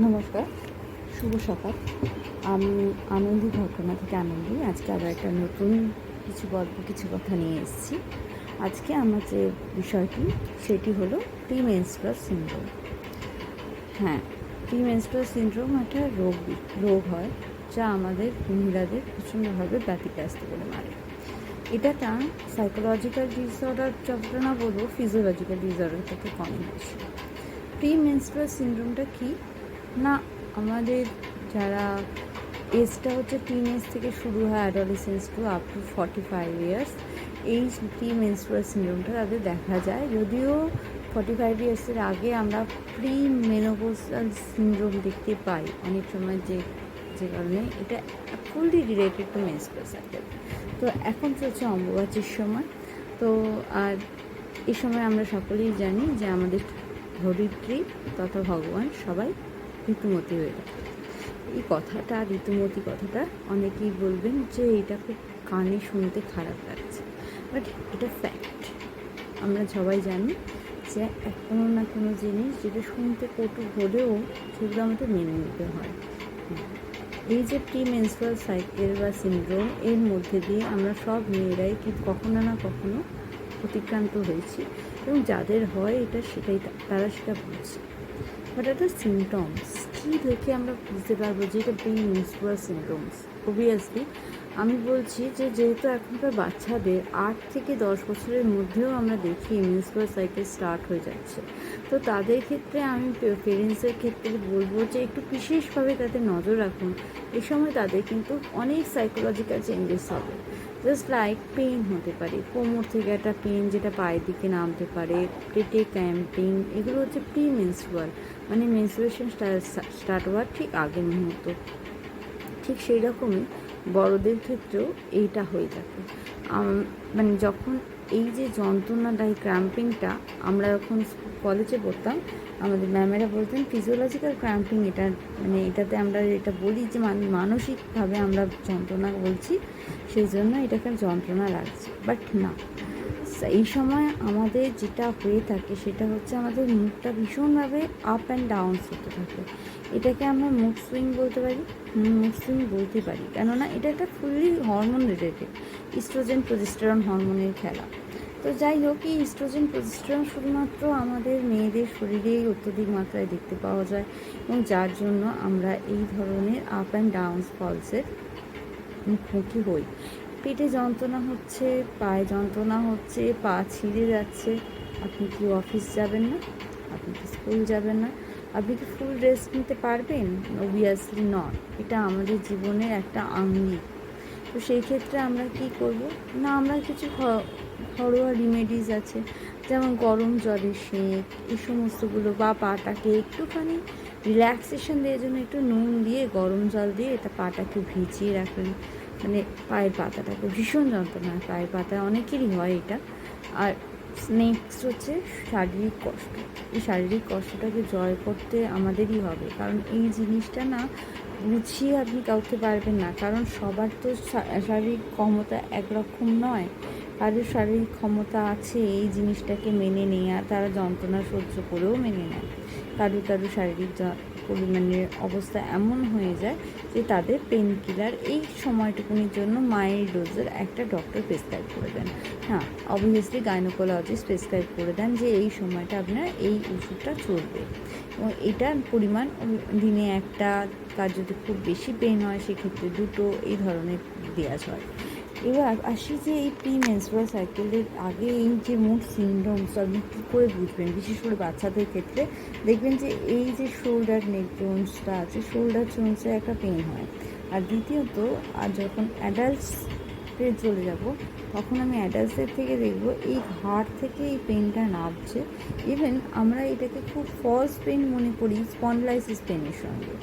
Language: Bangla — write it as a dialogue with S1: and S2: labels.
S1: নমস্কার, শুভ সকাল। আমি আনন্দী ঘটনা থেকে আনন্দী। আজকে আবার একটা নতুন কিছু গল্প, কিছু কথা নিয়ে এসেছি। আজকে আমার যে বিষয়টি, সেটি হলো প্রি মেনস্ট্রাল সিন্ড্রোম। হ্যাঁ প্রি মেনস্ট্রাল সিন্ড্রোম একটা রোগ রোগ হয়, যা আমাদের মহিলাদের প্রচণ্ডভাবে ব্যতিগ্রস্ত করে মারে। এটাটা সাইকোলজিক্যাল ডিসঅর্ডার যতটা না বলব ফিজিওলজিক্যাল ডিসঅর্ডার থেকে কম বেশি প্রি মেনস্ট্রাল সিন্ড্রোমটা কি? না, আমাদের যারা এজটা হচ্ছে টিন এজ থেকে শুরু হয় adolescence to up to forty five years এই প্রি মেনস্ট্রাল সিন্ড্রোমটা তাদের দেখা যায়। যদিও ফর্টি ফাইভ ইয়ার্সের আগে আমরা প্রি মেনোপোজাল সিন্ড্রোম দেখতে পাই অনেক সময় যে যে কারণে। এটা fully related to menstrual cycle তো এখন চলছে অম্বুবাচীর সময়। তো আর এই সময় আমরা সকলেই জানি যে আমাদের ধরিত্রী তথা ভগবান সবাই ঋতুমতি হয়ে থাকে এই কথাটা ঋতুমতি কথাটা অনেকেই বলবেন যে এটা খুব কানে শুনতে খারাপ লাগছে। বাট এটা ফ্যাক্ট আমরা সবাই জানি যে এক- কোনো না কোনো জিনিস যেটা শুনতে কটু হলেও সেগুলো আমাদের মেনে নিতে হয়। এই যে প্রি মেনস্ট্রাল সাইকেল বা সিন্ড্রোম এর মধ্যে দিয়ে আমরা সব মেয়েরাই কি কখনো না কখনো অতিক্রান্ত হয়েছি এবং যাদের হয় এটা সেটাই তারা সেটা বুঝছে বাট এটা সিমটমস কী দেখে আমরা বুঝতে পারব যে এটা প্রি মেনস্ট্রাল সিমটমস অবভিয়াসলি আমি বলছি যে যেহেতু এখনকার বাচ্চাদের আট থেকে দশ বছরের মধ্যেও আমরা দেখি মেনস্ট্রাল সাইকেল স্টার্ট হয়ে যাচ্ছে। তো তাদের ক্ষেত্রে আমি পেরেন্টসের ক্ষেত্রে বলব যে একটু বিশেষভাবে তাদের নজর রাখুন। এই সময় তাদের কিন্তু অনেক সাইকোলজিক্যাল চেঞ্জেস হবে। জাস্ট লাইক পেন হতে পারে। কোমর থেকে একটা পেন যেটা পায়ের দিকে নামতে পারে, পেটে ক্যাম্পিং এগুলো হচ্ছে প্রি মেনস্ট্রুয়াল মানে মেনস্ট্রুয়েশন স্টার্ট হওয়ার ঠিক আগের মুহূর্ত। ঠিক সেই রকমই বড়দের ক্ষেত্রেও এইটা হয়ে থাকে। মানে যখন এই যে যন্ত্রণাটা এই ক্র্যাম্পিংটা আমরা যখন কলেজে পড়তাম, আমাদের ম্যামেরা বলতেন ফিজিওলজিক্যাল ক্র্যাম্পিং এটা মানে এটাতে আমরা এটা বলি যে মান- মানসিকভাবে আমরা যন্ত্রণা বলছি, সেই জন্য এটাকে যন্ত্রণা লাগছে। বাট না এই সময় আমাদের যেটা হয়ে থাকে সেটা হচ্ছে আমাদের মুডটা ভীষণভাবে আপ অ্যান্ড ডাউনস হতে থাকে। এটাকে আমরা মুড সুইং বলতে পারি মুড সুইং বলতে পারি। কেননা এটা একটা fully hormone related estrogen progesterone হরমোনের খেলা। তো যাই হোক, এই ইস্ট্রোজেন প্রজেস্টেরন শুধুমাত্র আমাদের মেয়েদের শরীরেই অত্যধিক মাত্রায় দেখতে পাওয়া যায় এবং যার জন্য আমরা এই ধরনের আপ অ্যান্ড ডাউন ফলসের মুখোমুখি হই। পেটে যন্ত্রণা হচ্ছে, পায়ে যন্ত্রণা হচ্ছে, পা ছিঁড়ে যাচ্ছে। আপনি কি অফিস যাবেন না? আপনি কি স্কুল যাবেন না? আপনি কি ফুল রেস্ট নিতে পারবেন? অবভিয়াসলি নট এটা আমাদের জীবনের একটা আঙ্গিক তো সেই ক্ষেত্রে আমরা কি করব? না, আমরা কিছু ঘরোয়া রিমেডিস আছে। যেমন গরম জলের সেঁক এই সমস্তগুলো বা পাটাকে একটুখানি রিল্যাক্সেশন দেওয়ার জন্য একটু নুন দিয়ে, গরম জল দিয়ে এটা পাটাকে ভিজিয়ে রাখলেন মানে পায়ের পাতাটাকে ভীষণ যন্ত্রণা হয় পায়ের পাতা অনেকেরই হয় এটা। আর নেক্সট হচ্ছে শারীরিক কষ্ট। এই শারীরিক কষ্টটাকে জয় করতে আমাদেরই হবে। কারণ এই জিনিসটা না বুঝিয়ে আপনি কাউকে পারবেন না। কারণ সবার তো শারীরিক ক্ষমতা একরকম নয়। কারোর শারীরিক ক্ষমতা আছে এই জিনিসটাকে মেনে নেওয়া তারা যন্ত্রণা সহ্য করেও মেনে নেয়। কারও কারও শারীরিক পরিমাণের অবস্থা এমন হয়ে যায় যে তাদের পেন কিলার এই সময়টুকুনির জন্য মায়ের ডোজের একটা ডক্টর প্রেসক্রাইব করে দেন। হ্যাঁ অবভিয়াসলি গাইনোকোলজিস্ট প্রেসক্রাইব করে দেন যে এই সময়টা আপনার এই ওষুধটা চলবে। এবং এটার পরিমাণ দিনে একটা কার যদি খুব বেশি পেন হয়, সেক্ষেত্রে দুটো এই ধরনের দেওয়া হয়। এবার আসি যে এই প্রি মেনস্ট্রুয়াল সাইকেলের আগে এই যে মুড সিনড্রোমস আপনি কী করে বুঝবেন? বিশেষ করে বাচ্চাদের ক্ষেত্রে দেখবেন যে এই যে শোল্ডার নেক জোনসটা আছে শোল্ডার জোনসে একটা পেন হয়। আর দ্বিতীয়ত, আর যখন অ্যাডাল্টসে চলে যাব, তখন আমি অ্যাডাল্টসের থেকে দেখব, এই ঘাড় থেকে এই পেনটা নামছে। ইভেন আমরা এটাকে খুব ফলস পেন মনে করি স্পন্ডলাইসিস পেনের সঙ্গে।